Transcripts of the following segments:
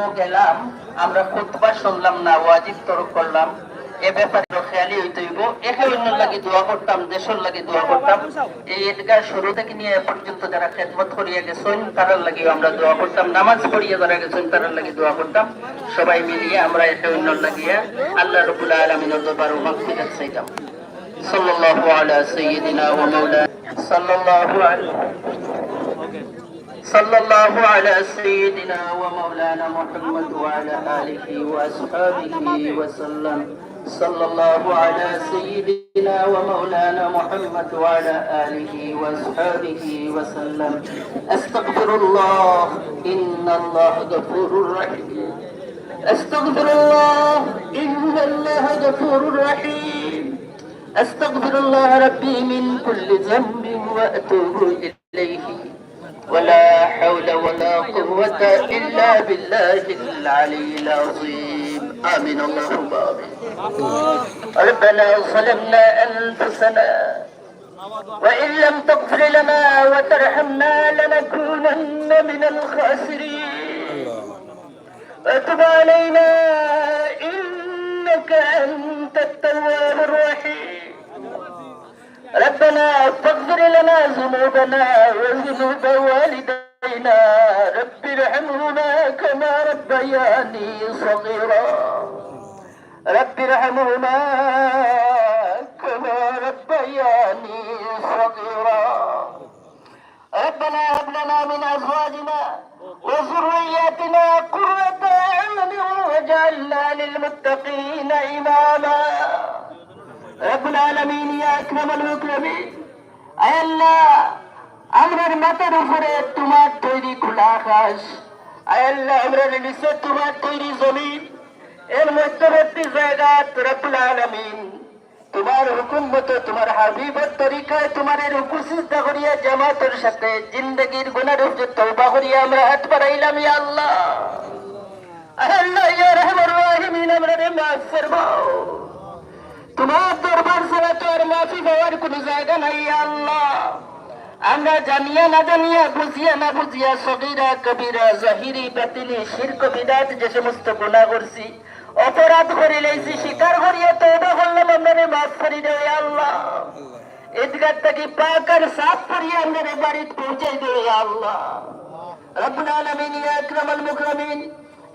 গেলাম, আমরা খুতবা শুনলাম না, ওয়াজিব তরক করলাম। এ ব্যাপারে খেয়ালি হইতে হইব। একে অন্য লাগি দোয়া করতাম, দেশের লাগি দোয়া করতাম। এই ঈদগার শুরু থেকে নিয়ে এ পর্যন্ত যারা খেদমত করিয়া গেছেন, তারার লাগি আমরা দোয়া করতাম। নামাজ পড়িয়া যারা গেছেন, তারার লাগি দোয়া করতাম। সবাই মিলিয়ে আমরা একে অন্য লাগিয়া আল্লাহ রবুল আলমিনের দরবার মাগফিরাত চাইতাম। সাল্লাল্লাহু আলা সাইয়্যিদিনা ওয়া মাওলানা। সাল্লাল্লাহু আলাইহি صلى الله على سيدنا ومولانا محمد وعلى آله وأصحابه وسلم. صلى الله على سيدنا ومولانا محمد وعلى آله وأصحابه وسلم. أستغفر الله. إن الله غفور رحيم. أستغفر الله. إن الله غفور رحيم. أستغفر الله ربي من كل ذنب وأتوب إليه. ولا حول ولا قوة إلا بالله العلي العظيم. آمين. اللهم آمين. ربنا ظلمنا أنفسنا وإن لم تغفر لنا وترحمنا لنكونن من الخاسرين. وتب علينا إنك أنت التواب الرحيم. ربنا لنا ذنوبنا وذنوب والدينا. رب ارحمهما كما ربياني صغيرا. رب ارحمهما كما ربياني صغيرا. ربنا هب لنا من أزواجنا وذرياتنا قرة أعين واجعلنا للمتقين إماما. رب العالمين يا أكرم المكرمين আল্লাহ, আমরার মাথার উপরে তোমার তৈরি খোলা আকাশ। আল্লাহ, আমরার নিচে তোমার তৈরি জমিন। এর মধ্যবর্তী জায়গা রব্বুল আলামিন। তোমার হুকুম মতো তোমার হাবিবের তরিকায় তোমার এর উপস্থিত করিয়া জামাতের সাথে জিন্দগির গুনার উপরে তওবা করিয়া আমরা হাত বাড়াইলাম আল্লাহ। আল্লাহ রহমান রাহিমিন, আমরা মাফ ফরমাও তোমার দরবার ছাড়া তো আর মাফি পাওয়ার কোন জায়গা নাই, আল্লাহ। আমরা জানিয়া না জানিয়া, বুঝিয়া না বুঝিয়া কবিরা যে সমস্ত গুণা করছি, অপরাধ করে লেছি স্বীকার করিয়া তওবা করলাম আপনারে মাফ করি দেবে আল্লাহ। ঈদগাহ থেকে পাক আর সাফ করিয়া আপনারে বাড়িতে পৌঁছাই দেবে আল্লাহ। রব্বুল আলামিন, ইয়া আকরামাল মুকরামিন।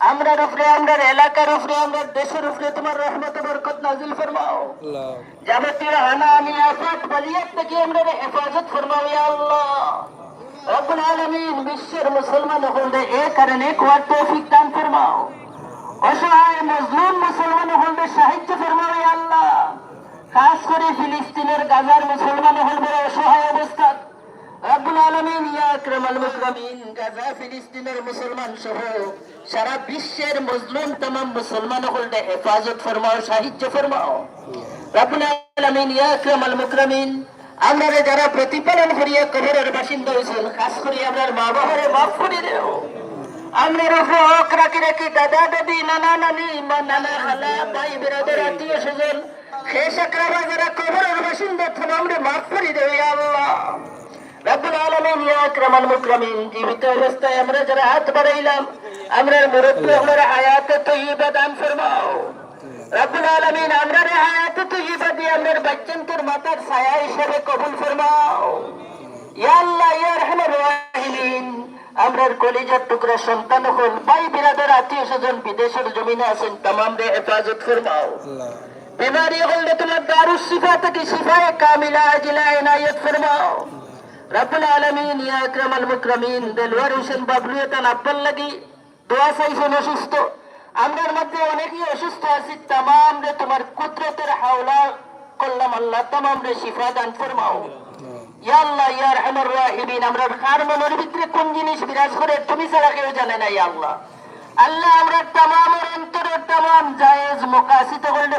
আমরার উপরে আমরার এলাকার উপরে আমরার দেশের উপরে তোমার রহমত বরকত নাজিল ফরমাও। যাবতীয় হানানি আফাত বালিয়াত থেকে আমরা হেফাজত ফরমাও ইয়া আল্লাহ। রব্বুল আলামিন বিশ্বের মুসলমান হলে এ কারণে কোয়ার তৌফিক দান ফরমাও। অসহায় মজলুম মুসলমান হলে সাহায্য ফরমাও ইয়া আল্লাহ। খাস করে ফিলিস্তিনের গাজার মুসলমান হল বড় অসহায় অবস্থা রব্বুল আলামিন ইয়া আকরামাল মুকরামিন গাজা ফিলিস্তিনের মুসলমান সহ সারা বিশ্বের মজলুম तमाम মুসলমান হলদে হেফাজত ফরমাও সাহায্য ফরমাও রব্বুল আলামিন ইয়া আকরামাল মুকরামিন আমরা যারা প্রতিপালন করিয়া কবরের বাসিন্দা হয়েছেন খাস করে আমরা মা বাবারে মাফ করে দেও আমরা রফা হক রাখি রাখি দাদা দাদি নানা নানি মা নানা খালা ভাই বেরাদের আত্মীয় স্বজন শেষ আকরাবা যারা কবরের বাসিন্দা আমরা মাফ করে দেও ইয়া আল্লাহ রব্বুল আলামিন মুকরামিন জীবিত অবস্থায় আমরা যারা হাত বাড়াইলাম আমরার মুরব্বী আমরা হায়াতে তৈয়বা দান ফরমাও রব্বুল আলামিন আমরা রে হায়াতে তৈয়বা দিয়ে আমরার বাচ্চান্তর মাতার ছায়া হিসেবে কবুল ফরমাও ইয়া আল্লাহ ইয়া রহমান রাহিমিন আমরার কলিজার টুকরা সন্তান হল ভাই বিরাদের আত্মীয় স্বজন বিদেশের জমিনে আছেন তামাম রে হেফাজত ফরমাও বিমারি হলে তোমার দারুস শিফা থেকে শিফায়ে কামিলা আজিলা ইনায়ত ফরমাও রব্বুল আলামিন, ইয়া আকরামাল মুকরামিন দেলওয়ার হোসেন বাবলু এটা নাব্বাল লাগি দোয়া চাইছেন অসুস্থ। আমরার মধ্যে অনেকেই অসুস্থ আছি, তামাম রে তোমার কুদরতের হাওলা করলাম আল্লাহ, তামাম রে শিফা দান ফরমাও। ইয়া আল্লাহ, ইয়া রহমান রাহিমিন কার মনের ভিতরে কোন জিনিস বিরাজ করে, তুমি ছাড়া কেউ জানে না আল্লাহ। আল্লাহ, আমরা তামাম অন্তরের তামাম জায়েজ, মোকাসিত করলে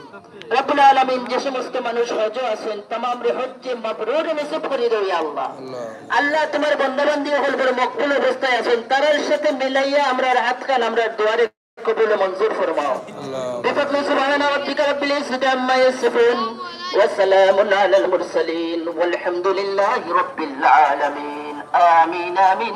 যে সমস্ত মানুষ হজ আছেন তামাম রে হজ্জে মাবরুর আল্লাহ। তোমার বন্ধবান্ধী হল বড় মকবুল অবস্থায় আছেন তারার সাথে মিলাইয়া আমরা হাতকাল আমরা দুয়ারে কবুল মঞ্জুর ফরমাও। বিফাতল সুবহান রাব্বিকা রব্বিল ইজ্জতি আম্মা ইয়াসিফুন ওয়া সালামুন আলাল মুরসালিন ওয়াল হামদুলিল্লাহি রব্বিল আলামিন। আমিন আমিন।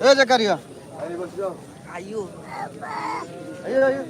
এ জাকারিয়া আইও আইও আইও